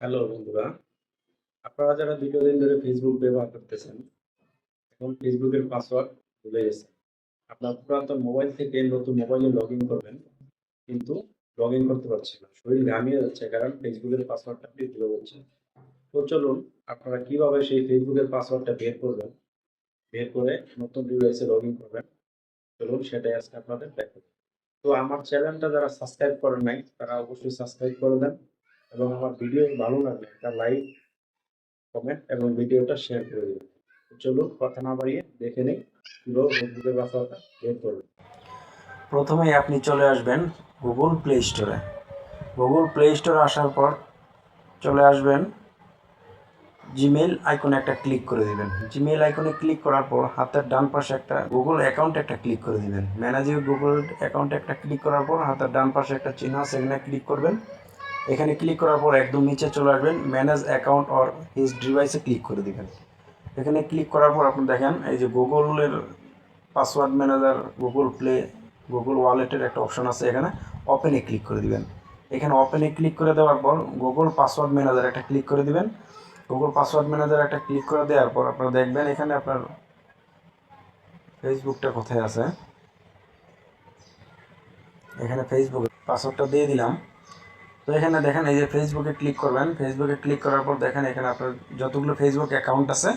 Hello বন্ধুরা, আপনারা যারা দীর্ঘদিন ধরে ফেসবুক ব্যবহার করতেছেন, এখন ফেসবুকের পাসওয়ার্ড ভুলে গেছেন। আপনার পুরাতন মোবাইল থেকে নতুন মোবাইলে লগ ইন করবেন, কিন্তু লগ ইন করতে পারছেন না। শরীর ঘামিয়ে যাচ্ছে কারণ ফেসবুকের পাসওয়ার্ডটা আপনি ভুলে যাচ্ছেন। তো চলুন, আপনারা কীভাবে সেই ফেসবুকের পাসওয়ার্ডটা বের করবেন, বের করে নতুন ডিভাইসে লগ ইন করবেন, চলুন সেটাই আজকে আপনাদের দেখাবো। তো আমার চ্যানেলটা যারা সাবস্ক্রাইব করেন নাই, তারা অবশ্যই সাবস্ক্রাইব করে দেন। এবং আমার ভিডিও ভালো লাগলে একটা লাইক কমেন্ট এবং ভিডিওটা শেয়ার করে দিন চলুন কথা না বাড়িয়ে দেখে নিই কীভাবে ফেসবুকের পাসওয়ার্ডটা বের করবেন প্রথমেই আপনি চলে আসবেন গুগল প্লে স্টোরে গুগল প্লে স্টোরে আসার পর চলে আসবেন জিমেইল আইকনে একটা ক্লিক করে দিবেন। জিমেইল আইকনে ক্লিক করার পর হাতের ডান পাশে একটা গুগল অ্যাকাউন্ট একটা ক্লিক করে দিবেন। ম্যানেজে গুগল অ্যাকাউন্ট একটা ক্লিক করার পর হাতের ডান পাশে একটা চিহ্ন এখানে ক্লিক করবেন। এখানে ক্লিক করার পর একদম নিচে চলে আসবেন ম্যানেজ অ্যাকাউন্ট অর হিজ ডিভাইসে ক্লিক করে দিবেন। এখানে ক্লিক করার পর আপনি দেখেন, এই যে গুগলের password manager Google play Google ওয়ালেটের একটা অপশন আছে এখানে ওপেনে ক্লিক করে দিবেন। এখানে ওপেনে ক্লিক করে দেওয়ার পর গুগল পাসওয়ার্ড ম্যানেজার একটা ক্লিক করে দিবেন। গুগল পাসওয়ার্ড ম্যানেজার একটা ক্লিক করে দেওয়ার পর আপনারা দেখবেন, এখানে আপনার ফেসবুকটা কোথায় আছে? এখানে ফেসবুক পাসওয়ার্ডটা দিয়ে দিলাম। তো এখানে দেখেন, এই যে ফেসবুকে ক্লিক করবেন। ফেসবুকে ক্লিক করার পর দেখেন, এখানে আপনার যতগুলো ফেসবুক অ্যাকাউন্ট আছে,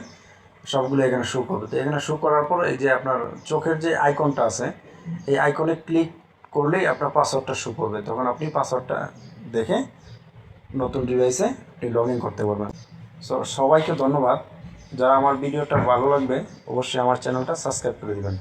সবগুলো এখানে শো করবে। তো এখানে শো করার পর এই যে আপনার চোখের যে আইকনটা আছে, এই আইকনে ক্লিক করলেই আপনার পাসওয়ার্ডটা শো করবে। তখন আপনি পাসওয়ার্ডটা দেখে নতুন ডিভাইসে আপনি লগ ইন করতে পারবেন। সো সবাইকে ধন্যবাদ। যারা আমার ভিডিওটা ভালো লাগবে, অবশ্যই আমার চ্যানেলটা সাবস্ক্রাইব করে দেবেন।